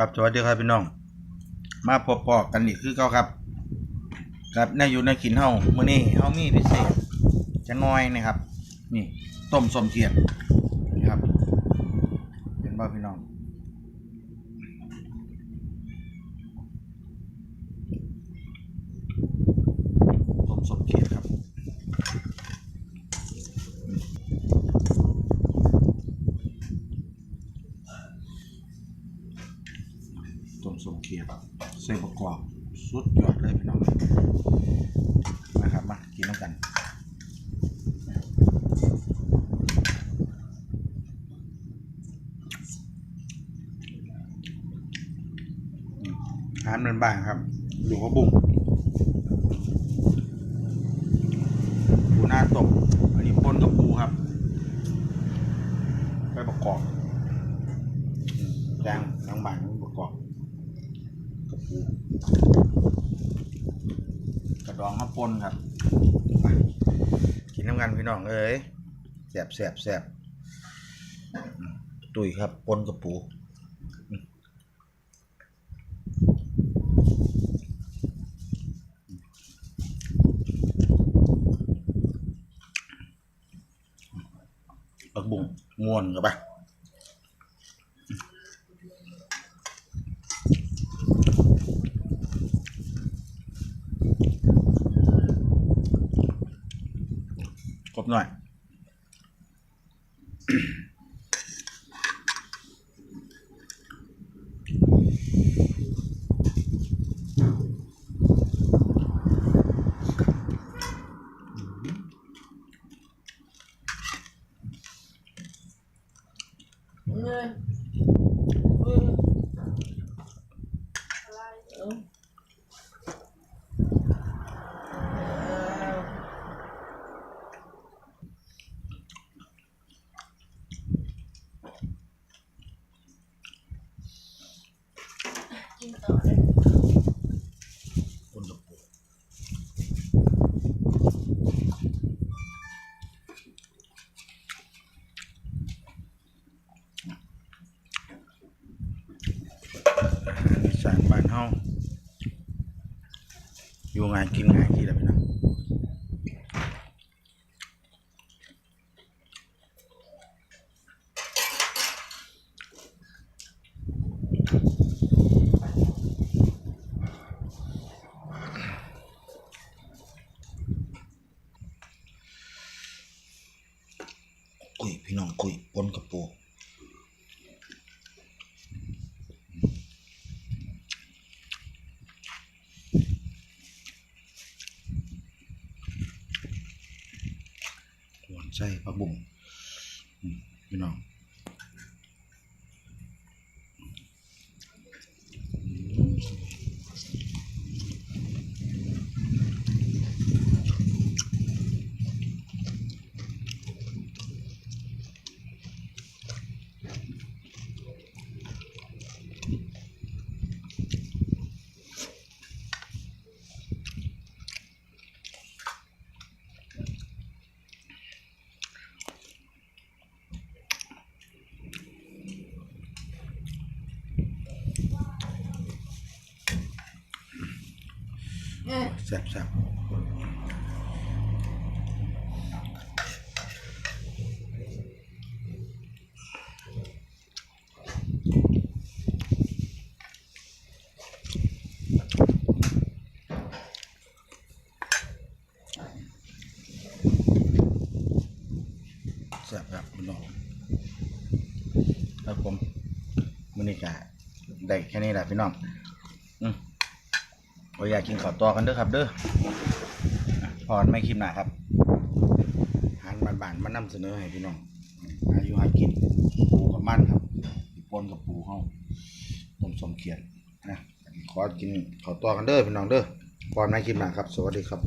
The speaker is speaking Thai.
ครับสวัสดีครับพี่น้อง มาพบปอกกันอีกคือเก่าครับ ครับนายอยู่ในกินเฮามื้อนี้เฮามีพิเศษจะน้อยนะครับ นี่ต้มสมเกียดนี่ครับเป็นบ่พี่น้องต้มสมเกียครับ ต้มสม เกียดใส่ประกอบสุดยอดเลยพี่น้องนะครับมากินน้ำกันอาหารมันบ้างครับหลวงพ่อบุ้งปูหน้าตกอันนี้ปนกับปูครับไปประกอบแจงทางบ้านประกอบ กระดองมาปนครับ กินน้ำกันพี่น้องเอ้ยแสบแสบแสบตุยครับปนกับปูปักบุ้งม่วนกับไปค หน่อยเงินเอออะไรเออเออ กินต่อเลย คนกับปูอีสานบ้านเฮา อยู่งานกินงานที่ละพี่น้องกุยพี่น้องกุยปนกับปูหวาน ใจปลาบุ่งอืมพี่น้อง แซ่บแซ่บแซ่บครับพี่น้องครับผมมื้อนี้ก็ได้แค่นี้แหละพี่น้องอืม โอ้ยอยากกินข้าวต่อกันเด้อครับเด้ออะพรไม่คิมหนาครับอาหานบานๆมานำเสนอให้พี่น้องอายุหากินปูกับมันครับปนกับปูเขาต้มสมเขียดนะขอกินข้าวต่อกันเด้อพี่น้องเด้อพรไม่คิมหนาครับ สวัสดีครับ